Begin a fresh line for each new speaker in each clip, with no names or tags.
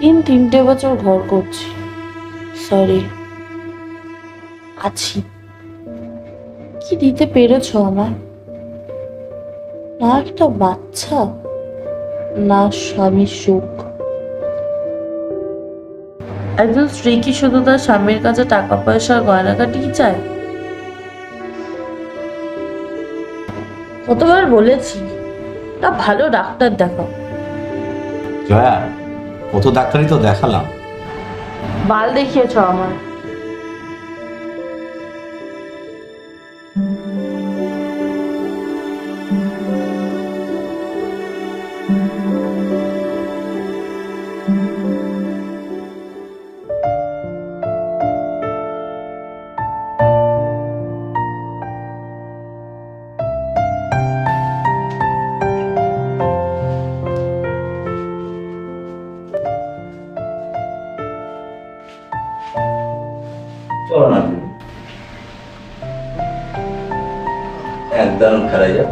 তিন তিনটে বছর ঘর করছি। সরি আছি। কি দিতে পেরেছ আমার না একটা বাচ্চা, না স্বামীর সুখ। একজন স্ত্রী কি শুধু তার স্বামীর কাছে টাকা পয়সা গয়নাকাটি চায়? কতবার বলেছি তা ভালো ডাক্তার দেখাও।
জয়া কত ডাক্তারই তো দেখালাম।
বাল দেখিয়েছ আমার।
যাও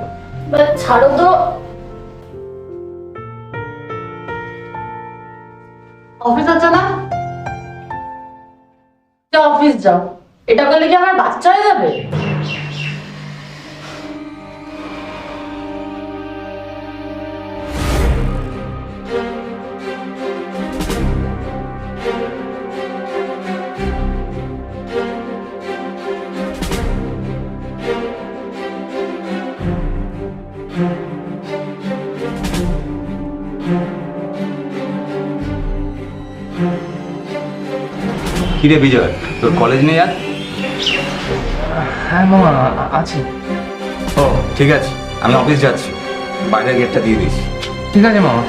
ছাড়ো তো। অফিস আছে না? অফিস যাও। এটা করলে কি আমার বাচ্চা হয়ে যাবে?
কিরে বিজয় তোর কলেজ নেই আর
হ্যাঁ মামা আছি।
ও ঠিক আছে আমি অফিস যাচ্ছি। বাইরের গেটটা দিয়ে দিস।
ঠিক আছে মামা।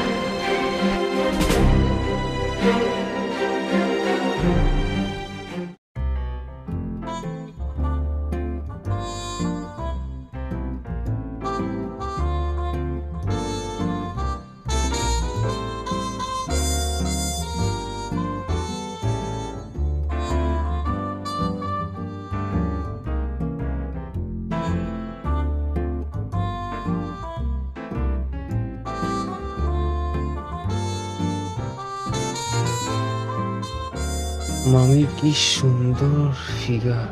মামির কি সুন্দর ফিগার।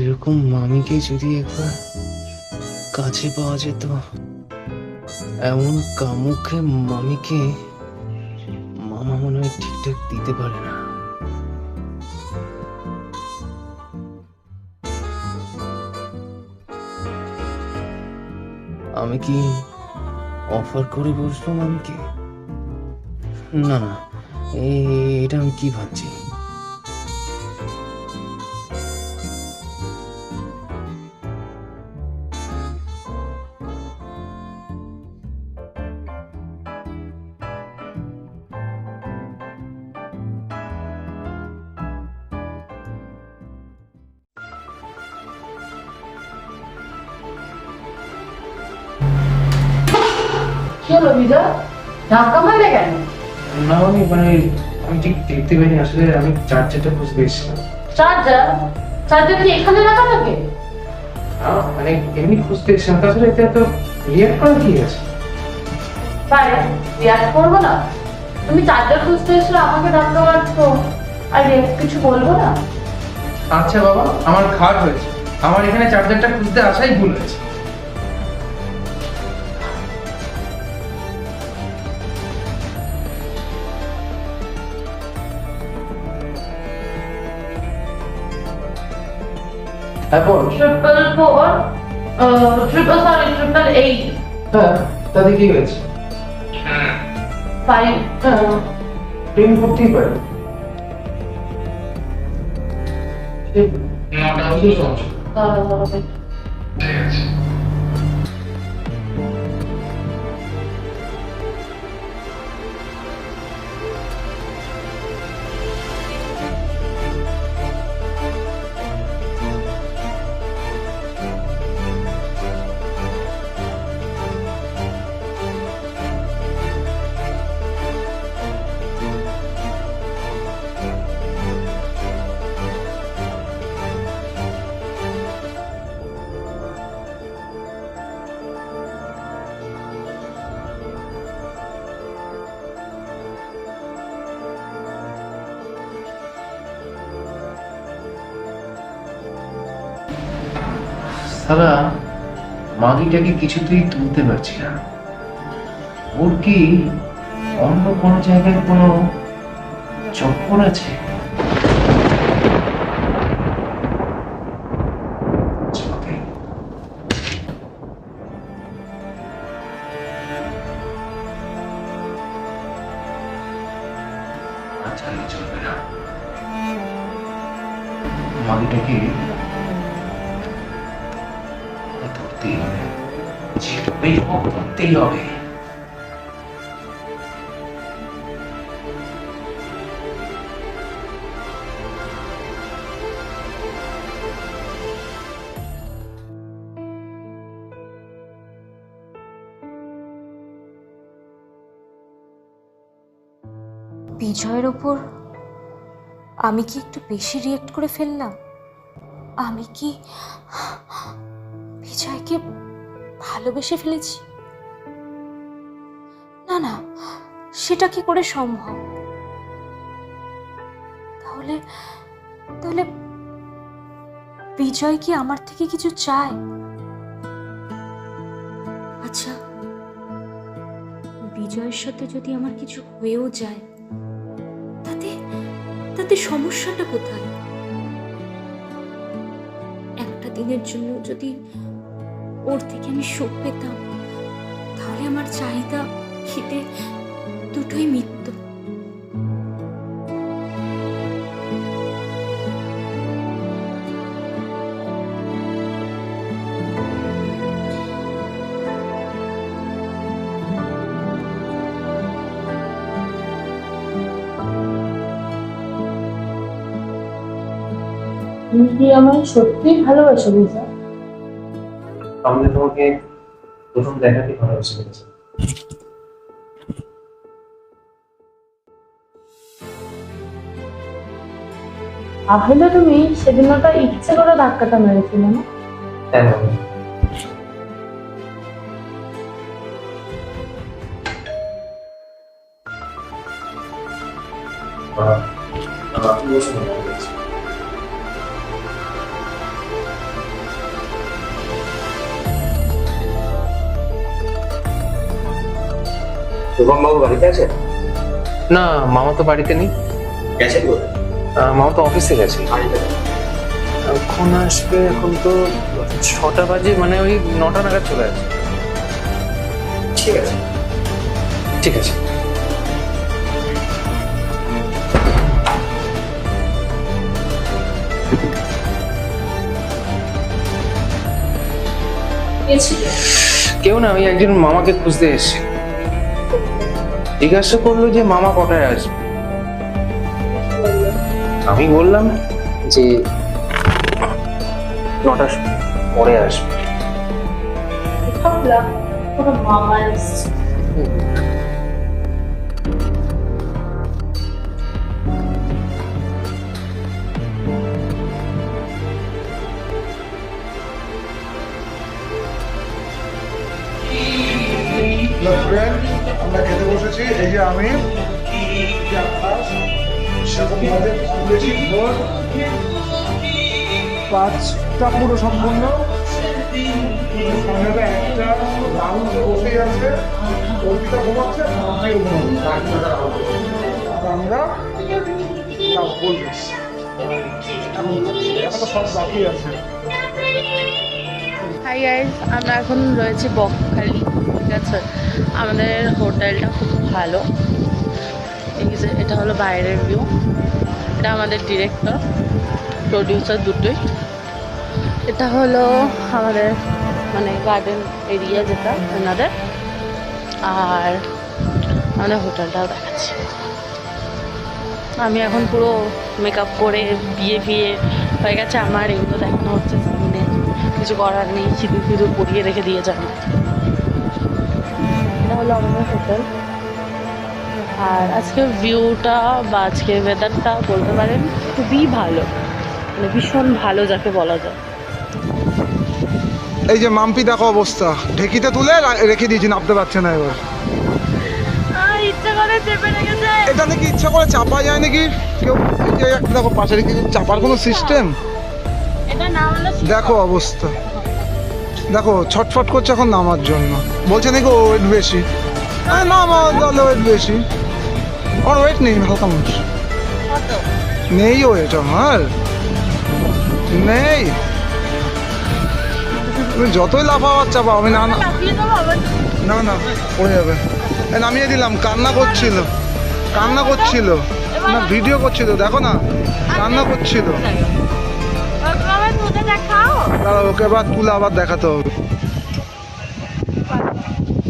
এরকম মামিকে যদি একবার কাছে পাওয়া যেত, এমন কামুকে মামিকে মামা মনে হয় ঠিকঠাক দিতে পারে না। আমি কি অফার করে বসবো মামিকে? না না। এ- এটা আমি কি ভাবছি
কি হলো বিজয় ধাক্কা মারলে কেন
না আমি মানে আমি ঠিক দেখতে পাইনি আসলে আমি চার্জারটা খুঁজতে এসেছিলাম
চার্জার চার্জার কি এখানে রাখা থাকে?
আহ, মানে এমনি খুঁজতে এসেছিলাম তাছাড়া এতে এত রিয়াক্ট করা কি আছে?
পারে রিয়াক্ট করব না। তুমি চার্জার খুঁজতে এসে আমাকে ধাক্কা মারছো আর রিয়াক্ট কিছু বলব না?
আচ্ছা বাবা আমার খাট হয়েছে। আমার এখানে চার্জারটা খুঁজতে আসাই ভুল হয়েছে। বল
triple four triple sorry triple eight
হ্যাঁ তাতে কি হয়েছে?
ফাইভ
প্রেম করতেই পারে। নটা অবধি সমস্যা সালা মাগিটাকে কিছুতেই তুলতে পারছি না। ওর কি অন্য কোনো জায়গায় কোনো চক্কর আছে? না। মাগিটাকে হোক ধরতেই হবে।
বিজয়ের ওপর আমি কি একটু বেশি রিয়েক্ট করে ফেললাম? আমি কি বিজয়কে ভালোবেসে ফেলেছি? না না, সেটা কি করে সম্ভব? তাহলে তাহলে বিজয় কি আমার থেকে কিছু চায়? আচ্ছা বিজয়ের সাথে যদি আমার কিছু হয়েও যায়, তাতে তাতে সমস্যাটা কোথায়? একটা দিনের জন্য যদি ওর থেকে আমি সুখ পেতাম। তাহলে আমার চাহিদা খিদে দুটোই মিটত।
তুমি কি আমায় সত্যিই ভালোবাসো বিজয়
আমাদের তোমাকে প্রথম দেখাতে ভালোবেসে ফেলেছে
তাহলে তুমি সেদিন ওটা ইচ্ছে করে ধাক্কাটা মেরেছিলে না?
হ্যাঁ মা, আপনি বসুন,
শুভম বাবু বাড়িতে আছে?
না মামা তো বাড়িতে নেই।
গেছে কোথায়?
আহ, মামা তো অফিসে গেছে এখন আসবে এখন তো ছটা বাজে মানে ওই নটা নাগাদ চলে আসবে।
ঠিক আছে।
ঠিক আছে। কেউ না আমি একজন মামাকে খুঁজতে এসেছি। জিজ্ঞাসা করল যে মামা কটায় আসবে। আমি বললাম যে নটার পরে আসবে।
ভাবলাম কোনো মামা এসছে।
আমরা খেতে বসেছি, এই যে আমি ভোর পাঁচটা পুরো সম্পূর্ণ একটা রাউন্ড আছে আমরা এখন সব বাকি আছে।
হাই আমরা এখন রয়েছি বকখালি। আছে আমাদের হোটেলটা খুব ভালো। এই যে, এটা হলো বাইরের ভিউ এটা আমাদের ডিরেক্টর প্রডিউসার দুটোই। এটা হলো আমাদের মানে গার্ডেন এরিয়া যেটা, ওনাদের। আর আমাদের হোটেলটাও দেখাচ্ছি। আমি এখন পুরো মেকআপ করে বিয়ে ফিয়ে হয়ে গেছে। আমার এগুলো দেখানো হচ্ছে সামনে। কিছু করার নেই, সিঁদুর ফিঁদুর পরিয়ে রেখে দিয়ে যাবে। এটা হলো আমাদের হোটেল। আর আজকের ভিউটা বা আজকের ওয়েদারটা বলতে পারেন খুবই ভালো। মানে ভীষণ ভালো যাকে বলা যায়।
এই যে মাম্পি দেখো অবস্থা। ঢেকিতে তুলে রেখে দিয়েছি নামতে পারছে না এবার।
ইচ্ছে করে চেপে রেখেছে।
এটা নাকি ইচ্ছা করে চাপা যায় নাকি? কেউ এই যে দেখো পাশে রেখে চাপার কোনো সিস্টেম
এটা না হলে
দেখো অবস্থা। দেখো, ছটফট করছে এখন নামার জন্য। বলছে নাকি ও ওয়েট বেশি। আরে না আমার তাহলে ওয়েট বেশি। আমার ওয়েট নেই হালকা মানুষ নেই ওয়েট আমার। নেই। তুমি যতই লাফাবার চাপাও আমি না না। না পড়ে যাবে। নামিয়ে দিলাম, কান্না করছিল। কান্না করছিল। না ভিডিও করছিল, দেখো না। কান্না করছিল। দাঁড়া ওকে আবার তুলে আবার দেখাতে হবে।